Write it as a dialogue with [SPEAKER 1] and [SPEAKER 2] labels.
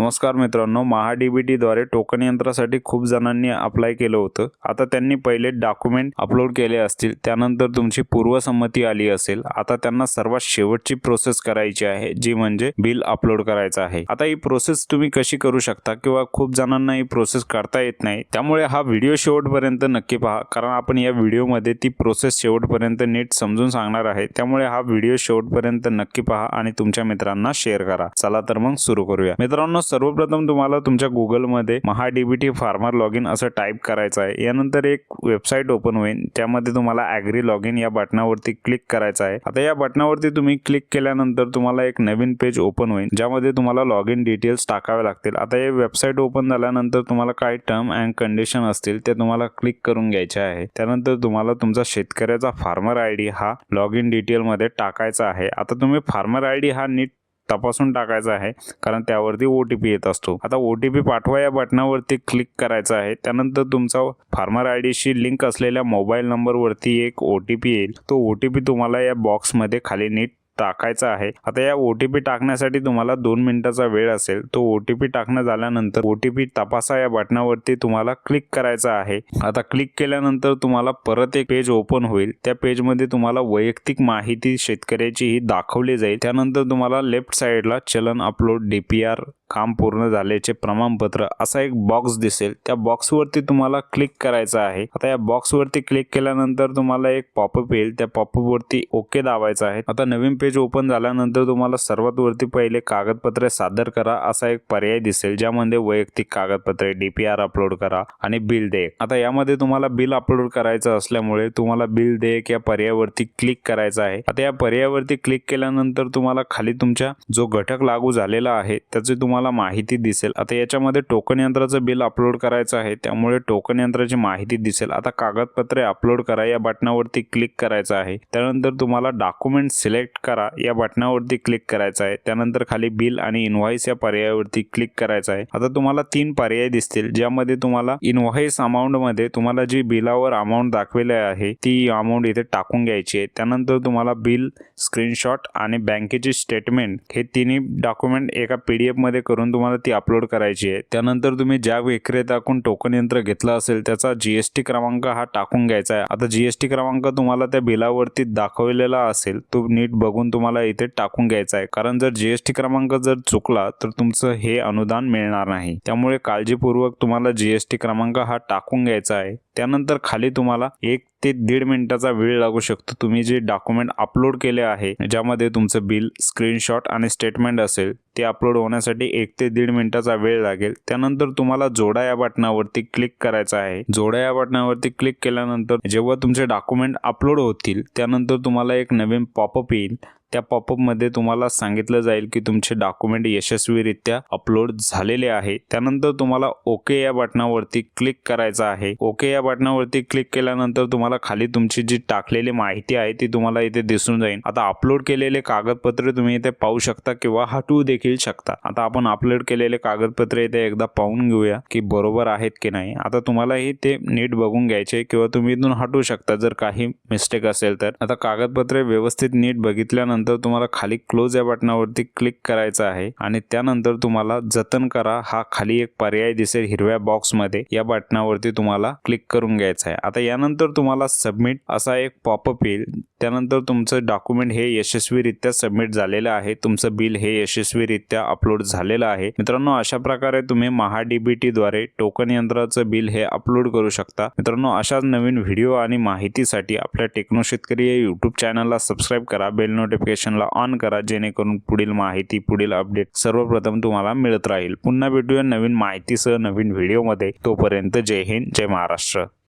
[SPEAKER 1] नमस्कार मित्रांनो महाडीबीटीद्वारे टोकन यंत्रासाठी खूप जणांनी अप्लाय केलं होतं. आता त्यांनी पहिले डॉक्युमेंट अपलोड केले असतील त्यानंतर तुमची पूर्वसंमती आली असेल. आता त्यांना सर्वात शेवटची प्रोसेस करायची आहे जी म्हणजे बिल अपलोड करायचं आहे. आता ही प्रोसेस तुम्ही कशी करू शकता किंवा खूप जणांना ही प्रोसेस करता येत नाही त्यामुळे हा व्हिडिओ शेवटपर्यंत नक्की पहा. कारण आपण या व्हिडिओमध्ये ती प्रोसेस शेवटपर्यंत नीट समजून सांगणार आहे. त्यामुळे हा व्हिडिओ शेवटपर्यंत नक्की पहा आणि तुमच्या मित्रांना शेअर करा. चला तर मग सुरू करूया. मित्रांनो सर्वप्रथम तुम्हाला तुमच्या गुगलमध्ये Maha DBT farmer log in असं टाईप करायचं आहे. यानंतर एक वेबसाईट ओपन होईल. त्यामध्ये तुम्हाला ॲग्री लॉग इन या बटनावरती क्लिक करायचं आहे. आता या बटनावरती तुम्ही क्लिक केल्यानंतर तुम्हाला एक नवीन पेज ओपन होईल. ज्यामध्ये तुम्हाला लॉग इन डिटेल्स टाकावे लागतील. आता हे वेबसाईट ओपन झाल्यानंतर तुम्हाला काय टर्म अँड कंडिशन असतील ते तुम्हाला क्लिक करून घ्यायचे आहे. त्यानंतर तुम्हाला तुमचा शेतकऱ्याचा फार्मर आय डी हा लॉग इन डिटेलमध्ये टाकायचा आहे. आता तुम्ही फार्मर आय डी हा नीट तपासून टाकायचा आहे कारण त्यावरती ओ टी पी येत असतो. आता ओ टी पी पाठवा या बटनावरती क्लिक करायचं आहे. त्यानंतर तुमचा फार्मर आय डीशी लिंक असलेल्या मोबाईल नंबरवरती एक ओ टी पी येईल. तो ओ टी पी तुम्हाला या बॉक्समध्ये खाली नीट टाकायचा आहे. आता या ओ टी पी टाकण्यासाठी तुम्हाला दोन मिनिटाचा वेळ असेल. तो ओ टी पी टाकणं झाल्यानंतर ओ टी पी तपासा या बटनावरती तुम्हाला क्लिक करायचा आहे. आता क्लिक केल्यानंतर तुम्हाला परत एक पेज ओपन होईल. त्या पेजमध्ये तुम्हाला वैयक्तिक माहिती शेतकऱ्याची ही दाखवली जाईल. त्यानंतर तुम्हाला लेफ्ट साईडला चलन अपलोड डीपीआर काम पूर्ण झाल्याचे प्रमाणपत्र असा एक बॉक्स दिसेल. त्या बॉक्सवरती तुम्हाला क्लिक करायचं आहे. आता या बॉक्सवरती क्लिक केल्यानंतर तुम्हाला एक पॉपअप येईल. त्या पॉपअप वरती ओके दाबायचं आहे. आता नवीन पेज ओपन झाल्यानंतर तुम्हाला सर्वात वरती पहिले कागदपत्रे सादर करा असा एक पर्याय दिसेल ज्यामध्ये वैयक्तिक कागदपत्रे डीपीआर अपलोड करा आणि बिल देयक आता यामध्ये तुम्हाला बिल अपलोड करायचं असल्यामुळे तुम्हाला बिल देयक या पर्यायावरती क्लिक करायचं आहे. आता या पर्यायावरती क्लिक केल्यानंतर तुम्हाला खाली तुमच्या जो घटक लागू झालेला आहे त्याचे तुम्हाला माहिती दिसेल. आता याच्यामध्ये टोकन यंत्राचं बिल अपलोड करायचं आहे. त्यामुळे टोकन यंत्राची माहिती दिसेल. आता कागदपत्रे अपलोड करा. या बटनावरती क्लिक करायचं आहे. त्यानंतर तुम्हाला डॉक्युमेंट सिलेक्ट करा. या बटनावरती क्लिक करायचं आहे. त्यानंतर खाली बिल आणि इनव्हॉइस या पर्यायावरती क्लिक करायचं आहे. आता तुम्हाला तीन पर्याय दिसतील. ज्यामध्ये तुम्हाला इनव्हॉइस अमाऊंटमध्ये तुम्हाला जी बिलावर अमाऊंट दाखवले आहे ती अमाऊंट इथे टाकून घ्यायची आहे. त्यानंतर तुम्हाला बिल स्क्रीनशॉट आणि बँकेचे स्टेटमेंट हे तिन्ही डॉक्युमेंट एका पीडीएफमध्ये करून तुम्हाला ती अपलोड करायची आहे. त्यानंतर तुम्ही ज्या विक्रेत्याकडून टोकन यंत्र घेतलं असेल त्याचा जीएसटी क्रमांक हा टाकून घ्यायचा आहे. आता जीएसटी क्रमांक तुम्हाला त्या बिलावरती दाखवलेला असेल तो नीट बघून तुम्हाला इथे टाकून घ्यायचा आहे. कारण जर जीएसटी क्रमांक जर चुकला तर तुमचं हे अनुदान मिळणार नाही. त्यामुळे काळजीपूर्वक तुम्हाला जीएसटी क्रमांक हा टाकून घ्यायचा आहे. त्यानंतर खाली तुम्हाला एक ते दीड मिनिटाचा वेळ लागू शकतो. तुम्ही जे डॉक्युमेंट अपलोड केले आहे ज्यामध्ये तुमचं बिल स्क्रीनशॉट आणि स्टेटमेंट असेल ते अपलोड होण्यासाठी एक ते दीड मिनिटाचा वेळ लागेल. त्यानंतर तुम्हाला जोडा या बटनावरती क्लिक करायचं आहे. जोडा या बटनावरती क्लिक केल्यानंतर जेव्हा तुमचे डॉक्युमेंट अपलोड होतील त्यानंतर तुम्हाला एक नवीन पॉपअप येईल. त्या पॉपअपमध्ये तुम्हाला सांगितलं जाईल की तुमचे डॉक्युमेंट यशस्वीरित्या अपलोड झालेले आहे. त्यानंतर तुम्हाला ओके या बटनावरती क्लिक करायचं आहे. ओके या बटनावरती क्लिक केल्यानंतर तुम्हाला खाली तुमची जी टाकलेली माहिती आहे ती तुम्हाला इथे दिसून जाईल. आता अपलोड केलेले कागदपत्रे तुम्ही इथे पाहू शकता किंवा हटवू देखील शकता. आता आपण अपलोड केलेले कागदपत्रे इथे एकदा पाहून घेऊया की बरोबर आहेत की नाही. आता तुम्हालाही ते नीट बघून घ्यायचे किंवा तुम्ही इथून हटवू शकता जर काही मिस्टेक असेल तर. आता कागदपत्रे व्यवस्थित नीट बघितल्यानंतर त्यानंतर तुम्हाला खाली क्लोज या बटनावरती क्लिक करायचं आहे आणि त्यानंतर तुम्हाला जतन करा. हा खाली एक पर्याय दिसेल हिरव्या बॉक्समध्ये या बटनावरती तुम्हाला क्लिक करून घ्यायचं आहे. आता यानंतर तुम्हाला सबमिट असा एक पॉपअप येईल. त्यानंतर तुमचं डॉक्युमेंट हे यशस्वीरित्या सबमिट झालेलं आहे. तुमचं बिल हे यशस्वीरित्या अपलोड झालेलं आहे. मित्रांनो अशा प्रकारे तुम्ही महाडीबीटी द्वारे टोकन यंत्राचं बिल हे अपलोड करू शकता. मित्रांनो अशाच नवीन व्हिडिओ आणि माहितीसाठी आपल्या टेक्नो शेतकरी या युट्यूब चॅनलला सबस्क्राईब करा. बेल नोटिफिकेशन नोटिफिकेशनला ऑन करा जेणेकरून पुढील माहिती पुढील अपडेट सर्वप्रथम तुम्हाला मिळत राहील. पुन्हा भेटूया नवीन माहितीसह नवीन व्हिडिओमध्ये तोपर्यंत जय हिंद जय महाराष्ट्र.